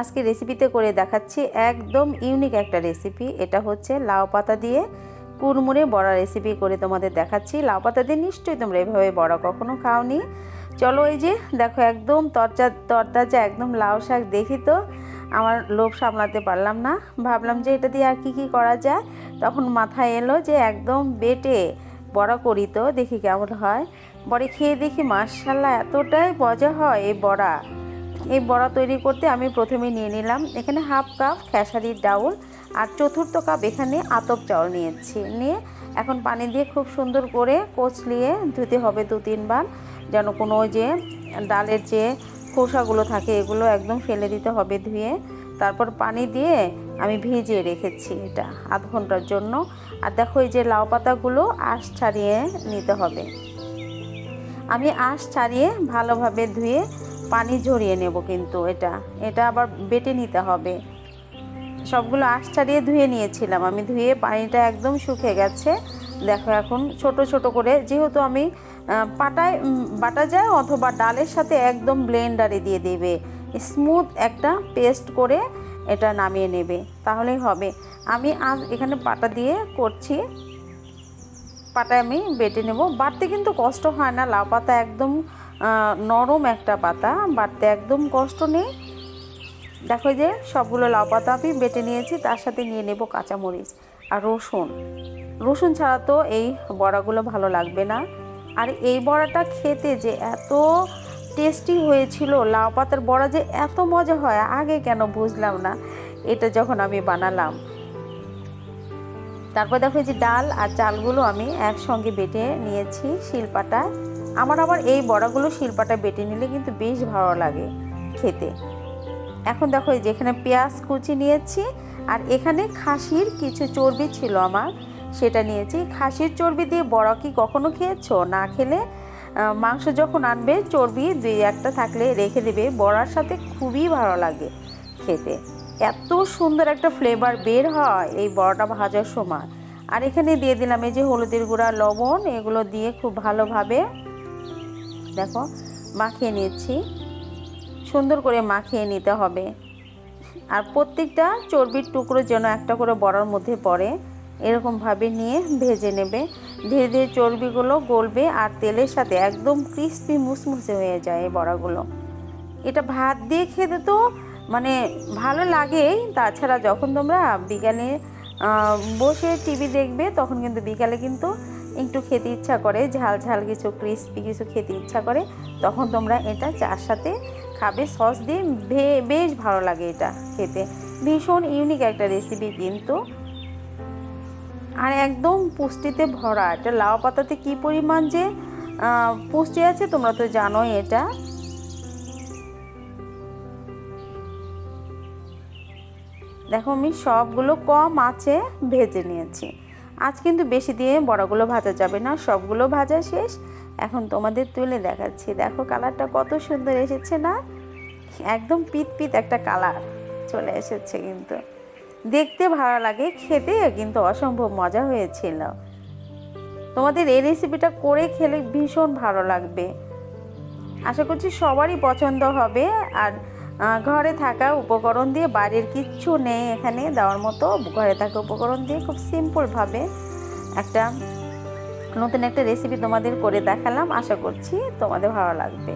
আজকে রেসিপিতে করে দেখাচ্ছি একদম ইউনিক একটা রেসিপি এটা হচ্ছে লাউ পাতা দিয়ে কুড়মুড়ে বড়া রেসিপি করে তোমাদের দেখাচ্ছি। লাউ পাতা দিয়ে নিশ্চয়ই তোমরা এভাবে বড়া কখনো খাওনি। চলো এই যে, দেখো একদম তরচা, তরতাজা একদম লাউ শাক দেখি তো। আমার লোভ সামলাতে পারলাম না। ভাবলাম যে এটা দিয়ে আর কি কি করা যায়। তখন মাথায় এলো যে একদম বেটে বড়া করি তো, দেখি কেমন হয়। বড়ি খেয়ে দেখি মার্শাল্লাহ এতটাই মজা হয় এই বড়া। এই বড়া তৈরি করতে আমি প্রথমে নিয়ে নিলাম। এখানে হাফ কাপ খেসারির ডাউল আর চতুর্থ কাপ এখানে আতপ চাউল নিয়েছি। নিয়ে এখন পানি দিয়ে খুব সুন্দর করে কচলিয়ে ধুতে হবে দু তিনবার যেন কোনো যে ডালের যে খোসাগুলো থাকে, এগুলো একদম ফেলে দিতে হবে ধুয়ে। তারপর পানি দিয়ে আমি ভিজিয়ে রেখেছি এটা আধ ঘণ্টার জন্য। আর দেখো এই যে লাউ পাতাগুলো আঁশ ছাড়িয়ে নিতে হবে। আমি আঁশ ছাড়িয়ে ভালোভাবে ধুয়ে পানি ঝরিয়ে নেব কিন্তু এটা। এটা আবার বেটে নিতে হবে। সবগুলো আঁশ ছাড়িয়ে ধুয়ে নিয়েছিলাম। আমি ধুয়ে পানিটা একদম শুকিয়ে গেছে। দেখো এখন ছোট ছোট করে যেহেতু আমি পাটায় বাটা যায় অথবা ডালের সাথে একদম ব্লেন্ডারে দিয়ে দেবে। স্মুথ একটা পেস্ট করে এটা নামিয়ে নেবে। তাহলেই হবে। আমি আজ এখানে পাটা দিয়ে করছি। পাটায় আমি বেটে নেব। বাটতে কিন্তু কষ্ট হয় না। লাউ পাতা একদম নরম একটা পাতা বাটতে একদম কষ্ট নেই। দেখো যে সবগুলো লাউ পাতা আমি বেটে নিয়েছি, তার সাথে নিয়ে নেব কাঁচামরিচ আর রসুন। রসুন ছাড়া তো এই বড়াগুলো ভালো লাগবে না। আর এই বড়াটা খেতে যে এত টেস্টি হয়েছিল, লাউ পাতার বড়া যে এত মজা হয়, আগে কেন বুঝলাম না। এটা যখন আমি বানালাম। তারপর দেখো যে ডাল আর চালগুলো আমি একসঙ্গে বেটে নিয়েছি শিলপাটায়। আমার আবার এই বড়াগুলো শিল্পাটা বেটে নিলে কিন্তু বেশ ভালো লাগে খেতে। এখন দেখো এই যে এখানে পেঁয়াজ কুচি নিয়েছি আর এখানে খাসির কিছু চর্বি ছিল আমার, সেটা নিয়েছি। খাসির চর্বি দিয়ে বড়া কি কখনো খেয়েছো? না খেলে মাংস যখন আনবে চর্বি দুই একটা থাকলে রেখে দেবে। বড়ার সাথে খুবই ভালো লাগে খেতে। এত সুন্দর একটা ফ্লেভার বের হয় এই বড়াটা ভাজার সময়। আর এখানে দিয়ে দিলাম এই যে হলুদের গুঁড়া, লবণ, এগুলো দিয়ে খুব ভালোভাবে দেখো, মাখিয়ে নিয়েছি সুন্দর করে মাখিয়ে নিতে হবে। আর প্রত্যেকটা চর্বির টুকরো যেন একটা করে বড়ার মধ্যে পড়ে, এরকমভাবে নিয়ে ভেজে নেবে। ধীরে ধীরে চর্বিগুলো গলবে আর তেলের সাথে একদম ক্রিস্পি মুসমুসে হয়ে যায় এই বড়াগুলো। এটা ভাত দিয়ে খেতে তো মানে ভালো লাগেই। তাছাড়া যখন তোমরা বিকালে বসে টিভি দেখবে, তখন কিন্তু বিকালে কিন্তু একটু খেতে ইচ্ছা করে, ঝাল ঝাল কিছু ক্রিস্পি কিছু খেতে ইচ্ছা করে, তখন তোমরা এটা চার সাথে খাবে। সস দিয়ে বেশ ভালো লাগে এটা খেতে। ভীষণ ইউনিক একটা রেসিপি কিন্তু। আর একদম পুষ্টিতে ভরা। এটা লাউ পাতাতে কী পরিমাণ যে পুষ্টি আছে তোমরা তো জানোই এটা। দেখো আমি সবগুলো কম আছে ভেজে নিয়েছি। আজ কিন্তু বেশি দিয়ে বড়াগুলো ভাজা যাবে না, সবগুলো ভাজা শেষ। এখন তোমাদের তুলে দেখাচ্ছি। দেখো কালারটা কত সুন্দর এসেছে না? একদম পিত পিত একটা কালার চলে এসেছে কিন্তু। দেখতে ভালো লাগে খেতে কিন্তু অসম্ভব মজা হয়েছিল। তোমাদের এই রেসিপিটা করে খেলে ভীষণ ভালো লাগবে। আশা করছি সবারই পছন্দ হবে। আর ঘরে থাকা উপকরণ দিয়ে, বাড়ির কিচ্ছু নেই এখানে, দেওয়ার মতো ঘরে থাকা উপকরণ দিয়ে খুব সিম্পলভাবে একটা নতুন একটা রেসিপি তোমাদের করে দেখালাম। আশা করছি তোমাদের ভালো লাগবে।